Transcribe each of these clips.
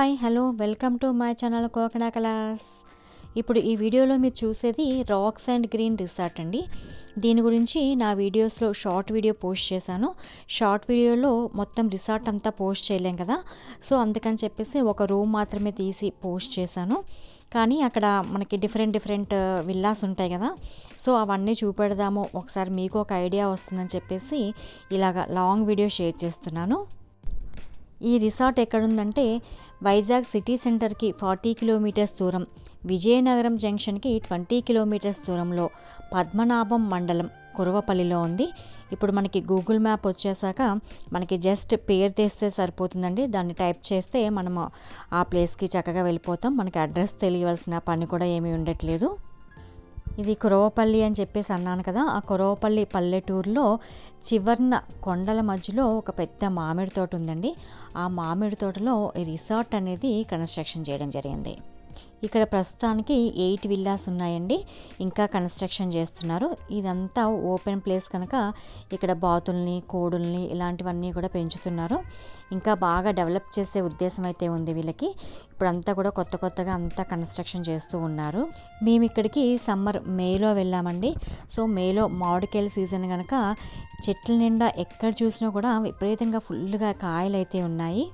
Hi hello welcome to my channel కోకడా కలాస్. ఇప్పుడు ఈ వీడియోలో మీరు చూసేది రాక్స్ అండ్ గ్రీన్ రిసార్ట్ అండి. దీని గురించి నా వీడియోస్లో షార్ట్ వీడియో పోస్ట్ చేశాను. షార్ట్ వీడియోలో మొత్తం రిసార్ట్ అంతా పోస్ట్ చేయలేం కదా. సో అందుకని చెప్పేసి ఒక రూమ్ మాత్రమే తీసి పోస్ట్ చేశాను. కానీ అక్కడ మనకి డిఫరెంట్ డిఫరెంట్ విల్లాస్ ఉంటాయి కదా. సో అవన్నీ చూపెడదాము. ఒకసారి మీకు ఒక ఐడియా వస్తుందని చెప్పేసి ఇలాగ లాంగ్ వీడియో షేర్ చేస్తున్నాను. ఈ రిసార్ట్ ఎక్కడుందంటే వైజాగ్ సిటీ సెంటర్కి ఫార్టీ కిలోమీటర్స్ దూరం విజయనగరం జంక్షన్కి ట్వంటీ కిలోమీటర్స్ దూరంలో పద్మనాభం మండలం కురవపల్లిలో ఉంది. ఇప్పుడు మనకి గూగుల్ మ్యాప్ వచ్చేసాక మనకి జస్ట్ పేరు తెస్తే సరిపోతుందండి. దాన్ని టైప్ చేస్తే మనము ఆ ప్లేస్కి చక్కగా వెళ్ళిపోతాం. మనకి అడ్రస్ తెలియవలసిన పని కూడా ఏమీ ఉండట్లేదు. ఇది కురవపల్లి అని చెప్పేసి అన్నాను కదా ఆ కురవపల్లి పల్లెటూరులో చివర్న కొండల మధ్యలో ఒక పెద్ద మామిడి తోట ఉందండి. ఆ మామిడి తోటలో ఈ రిసార్ట్ అనేది కన్స్ట్రక్షన్ చేయడం జరిగింది. ఇక్కడ ప్రస్తుతానికి ఎయిట్ విల్లాస్ ఉన్నాయండి. ఇంకా కన్స్ట్రక్షన్ చేస్తున్నారు. ఇదంతా ఓపెన్ ప్లేస్ కనుక ఇక్కడ బాతుల్ని కోడుల్ని ఇలాంటివన్నీ కూడా పెంచుతున్నారు. ఇంకా బాగా డెవలప్ చేసే ఉద్దేశం అయితే ఉంది వీళ్ళకి. ఇప్పుడంతా కూడా కొత్త కొత్తగా అంతా కన్స్ట్రక్షన్ చేస్తూ ఉన్నారు. మేము ఇక్కడికి సమ్మర్ మేలో వెళ్ళామండి. సో మేలో మామిడికాయల సీజన్ కనుక చెట్ల నిండా ఎక్కడ చూసినా కూడా విపరీతంగా ఫుల్గా కాయలు అయితే ఉన్నాయి.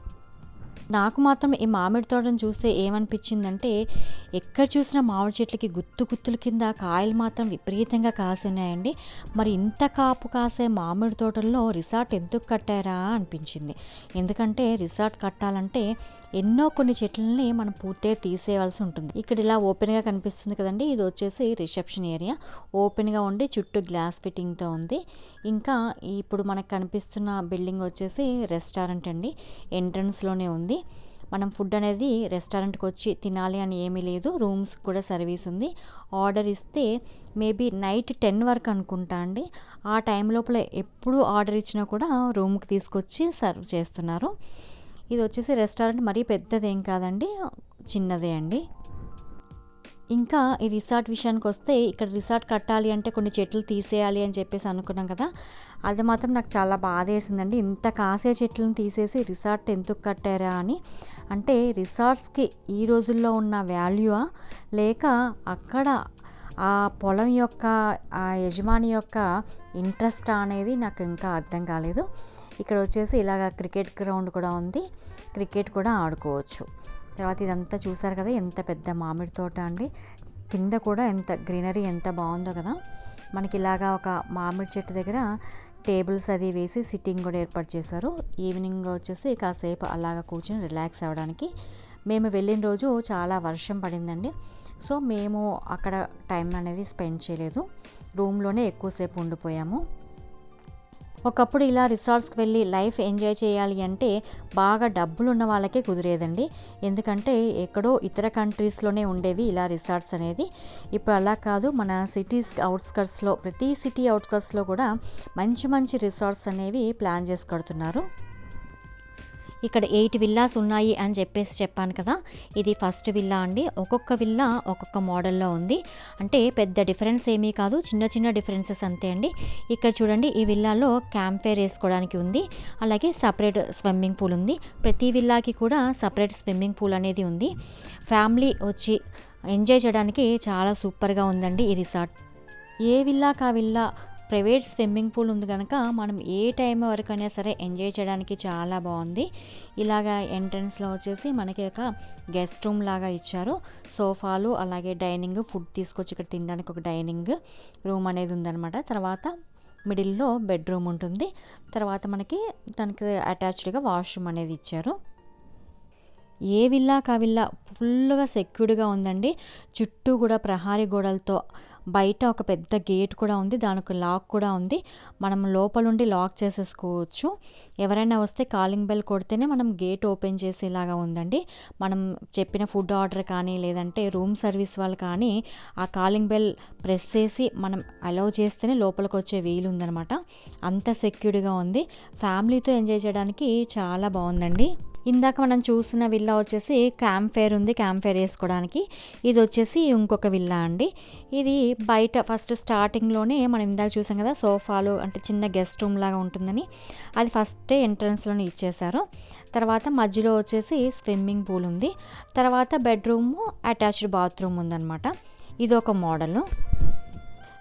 నాకు మాత్రం ఈ మామిడి తోటను చూస్తే ఏమనిపించిందంటే ఎక్కడ చూసినా మామిడి చెట్లకి గుత్తు గుత్తుల కింద కాయలు మాత్రం విపరీతంగా కాసి ఉన్నాయండి మరి ఇంత కాపు కాసే మామిడి తోటల్లో రిసార్ట్ ఎందుకు కట్టారా అనిపించింది. ఎందుకంటే రిసార్ట్ కట్టాలంటే ఎన్నో కొన్ని చెట్లని మనం పూర్తిగా తీసేయవలసి ఉంటుంది. ఇక్కడ ఇలా ఓపెన్గా కనిపిస్తుంది కదండి ఇది వచ్చేసి రిసెప్షన్ ఏరియా. ఓపెన్గా ఉండి చుట్టూ గ్లాస్ ఫిట్టింగ్తో ఉంది. ఇంకా ఇప్పుడు మనకు కనిపిస్తున్న బిల్డింగ్ వచ్చేసి రెస్టారెంట్ అండి. ఎంట్రన్స్లోనే ఉంది. మనం ఫుడ్ అనేది రెస్టారెంట్కి వచ్చి తినాలి అని ఏమీ లేదు. రూమ్స్ కూడా సర్వీస్ ఉంది. ఆర్డర్ ఇస్తే మేబీ నైట్ టెన్ వరకు అనుకుంటా అండి. ఆ టైం లోపల ఎప్పుడు ఆర్డర్ ఇచ్చినా కూడా రూమ్కి తీసుకొచ్చి సర్వ్ చేస్తున్నారు. ఇది వచ్చేసి రెస్టారెంట్ మరీ పెద్దదేం కాదండి. చిన్నదే అండి. ఇంకా ఈ రిసార్ట్ విషయానికి వస్తే ఇక్కడ రిసార్ట్ కట్టాలి అంటే కొన్ని చెట్లు తీసేయాలి అని చెప్పేసి అనుకున్నాం కదా. అది మాత్రం నాకు చాలా బాధ వేసిందండి. ఇంత కాసే చెట్లను తీసేసి రిసార్ట్ ఎందుకు కట్టారా అని. అంటే రిసార్ట్స్కి ఈ రోజుల్లో ఉన్న వాల్యూవా? లేక అక్కడ ఆ పొలం యొక్క ఆ యజమాని యొక్క ఇంట్రెస్ట్ అనేది నాకు ఇంకా అర్థం కాలేదు. ఇక్కడ వచ్చేసి ఇలాగ క్రికెట్ గ్రౌండ్ కూడా ఉంది. క్రికెట్ కూడా ఆడుకోవచ్చు. తర్వాత ఇదంతా చూసారు కదా ఎంత పెద్ద మామిడి తోట అండి. కింద కూడా ఎంత గ్రీనరీ ఎంత బాగుందో కదా. మనకి ఇలాగా ఒక మామిడి చెట్టు దగ్గర టేబుల్స్ అది వేసి సిట్టింగ్ కూడా ఏర్పాటు చేశారు. ఈవినింగ్ వచ్చేసి కాసేపు అలాగ కూర్చొని రిలాక్స్ అవ్వడానికి. మేము వెళ్ళిన రోజు చాలా వర్షం పడిందండి. సో మేము అక్కడ టైం అనేది స్పెండ్ చేయలేదు. రూమ్లోనే ఎక్కువసేపు ఉండిపోయాము. ఒకప్పుడు ఇలా రిసార్ట్స్కి వెళ్ళి లైఫ్ ఎంజాయ్ చేయాలి అంటే బాగా డబ్బులు ఉన్న వాళ్ళకే కుదిరేదండి. ఎందుకంటే ఎక్కడో ఇతర కంట్రీస్లోనే ఉండేవి ఇలా రిసార్ట్స్ అనేది. ఇప్పుడు అలా కాదు మన సిటీస్ అవుట్స్కట్స్లో ప్రతి సిటీ అవుట్స్కట్స్లో కూడా మంచి మంచి రిసార్ట్స్ అనేవి ప్లాన్ చేసి కడుతున్నారు. ఇక్కడ ఎయిట్ విల్లాస్ ఉన్నాయి అని చెప్పేసి చెప్పాను కదా. ఇది ఫస్ట్ విల్లా అండి. ఒక్కొక్క విల్లా ఒక్కొక్క మోడల్లో ఉంది. అంటే పెద్ద డిఫరెన్స్ ఏమీ కాదు. చిన్న చిన్న డిఫరెన్సెస్ అంతే అండి. ఇక్కడ చూడండి ఈ విల్లాలో క్యాంప్ ఫైర్ వేసుకోవడానికి ఉంది. అలాగే సపరేట్ స్విమ్మింగ్ పూల్ ఉంది. ప్రతి విల్లాకి కూడా సపరేట్ స్విమ్మింగ్ పూల్ అనేది ఉంది. ఫ్యామిలీ వచ్చి ఎంజాయ్ చేయడానికి చాలా సూపర్గా ఉందండి ఈ రిసార్ట్. ఏ విల్లా కా విల్లా ప్రైవేట్ స్విమ్మింగ్ పూల్ ఉంది కనుక మనం ఏ టైం వరకైనా సరే ఎంజాయ్ చేయడానికి చాలా బాగుంది. ఇలాగా ఎంట్రన్స్లో వచ్చేసి మనకి ఒక గెస్ట్ రూమ్ లాగా ఇచ్చారు. సోఫాలు అలాగే డైనింగ్ ఫుడ్ తీసుకొచ్చి ఇక్కడ తినడానికి ఒక డైనింగ్ రూమ్ అనేది ఉందన్నమాట. తర్వాత మిడిల్లో బెడ్రూమ్ ఉంటుంది. తర్వాత మనకి దానికి అటాచ్డ్గా వాష్రూమ్ అనేది ఇచ్చారు. ఏ విల్లా కా విల్లా ఫుల్గా సెక్యూర్డ్గా ఉందండి. చుట్టూ కూడా ప్రహారీ గోడలతో బయట ఒక పెద్ద గేట్ కూడా ఉంది. దానికి లాక్ కూడా ఉంది. మనం లోపలుండి లాక్ చేసేసుకోవచ్చు. ఎవరైనా వస్తే కాలింగ్ బెల్ కొడితేనే మనం గేట్ ఓపెన్ చేసేలాగా ఉందండి. మనం చెప్పిన ఫుడ్ ఆర్డర్ కానీ లేదంటే రూమ్ సర్వీస్ వాళ్ళు కానీ ఆ కాలింగ్ బెల్ ప్రెస్ చేసి మనం అలౌ చేస్తేనే లోపలికి వచ్చే వీలు ఉందనమాట అంత సెక్యూర్డ్గా ఉంది. ఫ్యామిలీతో ఎంజాయ్ చేయడానికి చాలా బాగుందండి. ఇందాక మనం చూసిన విల్లా వచ్చేసి క్యాంఫేర్ ఉంది క్యాంప్ఫెర్ వేసుకోవడానికి. ఇది వచ్చేసి ఇంకొక విల్లా అండి. ఇది బయట ఫస్ట్ స్టార్టింగ్లోనే మనం ఇందాక చూసాం కదా సోఫాలు అంటే చిన్న గెస్ట్ రూమ్ లాగా ఉంటుందని. అది ఫస్టే ఎంట్రన్స్లోనే ఇచ్చేశారు. తర్వాత మధ్యలో వచ్చేసి స్విమ్మింగ్ పూల్ ఉంది. తర్వాత బెడ్రూమ్ అటాచ్డ్ బాత్రూమ్ ఉందన్నమాట. ఇది ఒక మోడల్.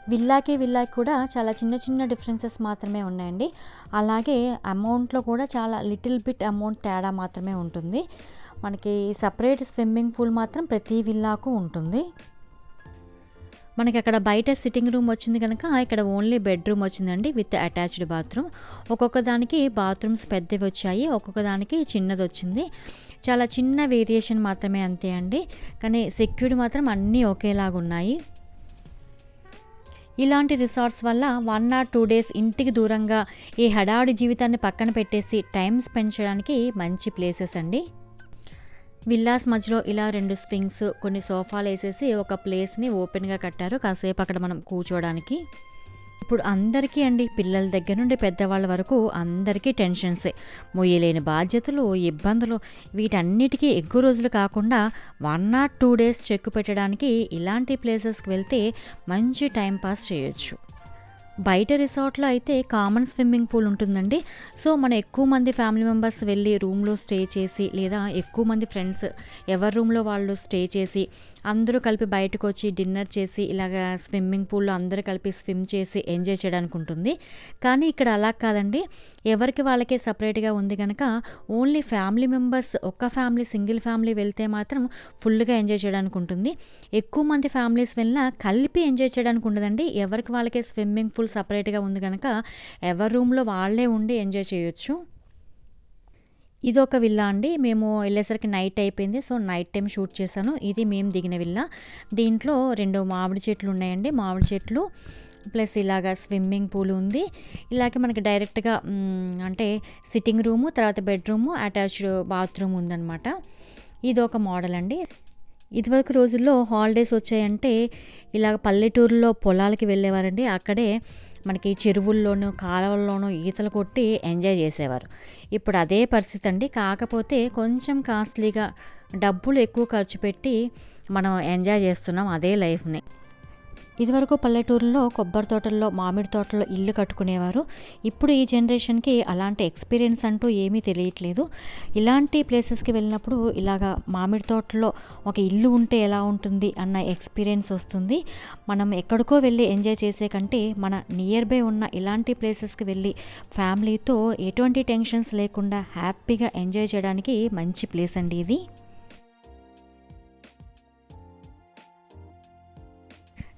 విల్లాకి విల్లాకి కూడా చాలా చిన్న చిన్న డిఫరెన్సెస్ మాత్రమే ఉన్నాయండి. అలాగే అమౌంట్లో కూడా చాలా లిటిల్ బిట్ అమౌంట్ తేడా మాత్రమే ఉంటుంది. మనకి సపరేట్ స్విమ్మింగ్ పూల్ మాత్రం ప్రతి విల్లాకు ఉంటుంది. మనకి అక్కడ బయట సిట్టింగ్ రూమ్ వచ్చింది కనుక ఇక్కడ ఓన్లీ బెడ్రూమ్ వచ్చిందండి విత్ అటాచ్డ్ బాత్రూమ్ ఒక్కొక్క దానికి బాత్రూమ్స్ పెద్దవి వచ్చాయి ఒక్కొక్క దానికి చిన్నది వచ్చింది. చాలా చిన్న వేరియేషన్ మాత్రమే అంతే అండి. కానీ సెక్యూర్డ్ మాత్రం అన్నీ ఒకేలాగా ఉన్నాయి ఇలాంటి రిసార్ట్స్ వల్ల వన్ ఆర్ టూ డేస్ ఇంటికి దూరంగా ఈ హడావుడి జీవితాన్ని పక్కన పెట్టేసి టైం స్పెండ్ చేయడానికి మంచి ప్లేసెస్ అండి. విల్లాస్ మధ్యలో ఇలా రెండు స్వింగ్స్ కొన్ని సోఫాలు వేసేసి ఒక ప్లేస్ని ఓపెన్గా కట్టారు. కాసేపు అక్కడ మనం కూర్చోవడానికి. ఇప్పుడు అందరికీ అండి పిల్లల దగ్గర నుండి పెద్దవాళ్ళ వరకు అందరికీ టెన్షన్సే. మొయ్యలేని బాధ్యతలు ఇబ్బందులు వీటన్నిటికీ ఎక్కువ రోజులు కాకుండా one or two days check పెట్టడానికి ఇలాంటి ప్లేసెస్కి వెళ్తే మంచి టైం పాస్ చేయొచ్చు. బయట రిసార్ట్లో అయితే కామన్ స్విమ్మింగ్ పూల్ ఉంటుందండి. సో మన ఎక్కువ మంది ఫ్యామిలీ మెంబర్స్ వెళ్ళి రూమ్లో స్టే చేసి లేదా ఎక్కువ మంది ఫ్రెండ్స్ ఎవరి రూమ్లో వాళ్ళు స్టే చేసి అందరూ కలిపి బయటకు వచ్చి డిన్నర్ చేసి ఇలాగ స్విమ్మింగ్ పూల్లో అందరూ కలిపి స్విమ్ చేసి ఎంజాయ్ చేయడానికి ఉంటుంది కానీ ఇక్కడ అలా కాదండి. ఎవరికి వాళ్ళకే సపరేట్గా ఉంది కనుక ఓన్లీ ఫ్యామిలీ మెంబర్స్ ఒక్క ఫ్యామిలీ సింగిల్ ఫ్యామిలీ వెళ్తే మాత్రం ఫుల్గా ఎంజాయ్ చేయడానికి ఉంటుంది. ఎక్కువ మంది ఫ్యామిలీస్ వెళ్ళినా కలిపి ఎంజాయ్ చేయడానికి ఉండదండి. ఎవరికి వాళ్ళకే స్విమ్మింగ్ పూల్ సపరేట్గా ఉంది కనుక ఎవరి రూమ్లో వాళ్ళే ఉండి ఎంజాయ్ చేయొచ్చు. ఇది ఒక విల్లా అండి. మేము వెళ్ళేసరికి నైట్ అయిపోయింది. సో నైట్ టైం షూట్ చేశాను. ఇది మేము దిగిన విల్లా. దీంట్లో రెండు మామిడి చెట్లు ఉన్నాయండి. మామిడి చెట్లు ప్లస్ ఇలాగా స్విమ్మింగ్ పూల్ ఉంది. ఇలాగే మనకి డైరెక్ట్గా అంటే సిట్టింగ్ రూము తర్వాత బెడ్రూము అటాచ్డ్ బాత్రూమ్ ఉందన్నమాట. ఇది ఒక మోడల్ అండి ఇదివరకు రోజుల్లో హాలిడేస్ వచ్చాయంటే ఇలాగ పల్లెటూరులో పొలాలకి వెళ్ళేవారండి. అక్కడే మనకి చెరువుల్లోనూ కాలువల్లోనూ ఈతలు కొట్టి ఎంజాయ్ చేసేవారు. ఇప్పుడు అదే పరిస్థితి అండి. కాకపోతే కొంచెం కాస్ట్లీగా డబ్బులు ఎక్కువ ఖర్చు పెట్టి మనం ఎంజాయ్ చేస్తున్నాం అదే లైఫ్ని. ఇదివరకు పల్లెటూరులో కొబ్బరి తోటల్లో మామిడి తోటల్లో ఇల్లు కట్టుకునేవారు. ఇప్పుడు ఈ జనరేషన్కి అలాంటి ఎక్స్పీరియన్స్ అంటూ ఏమీ తెలియట్లేదు. ఇలాంటి ప్లేసెస్కి వెళ్ళినప్పుడు ఇలాగా మామిడి తోటలో ఒక ఇల్లు ఉంటే ఎలా ఉంటుంది అన్న ఎక్స్పీరియన్స్ వస్తుంది. మనం ఎక్కడికో వెళ్ళి ఎంజాయ్ చేసే కంటే మన నియర్ బై ఉన్న ఇలాంటి ప్లేసెస్కి వెళ్ళి ఫ్యామిలీతో ఎటువంటి టెన్షన్స్ లేకుండా హ్యాపీగా ఎంజాయ్ చేయడానికి మంచి ప్లేస్ అండి ఇది.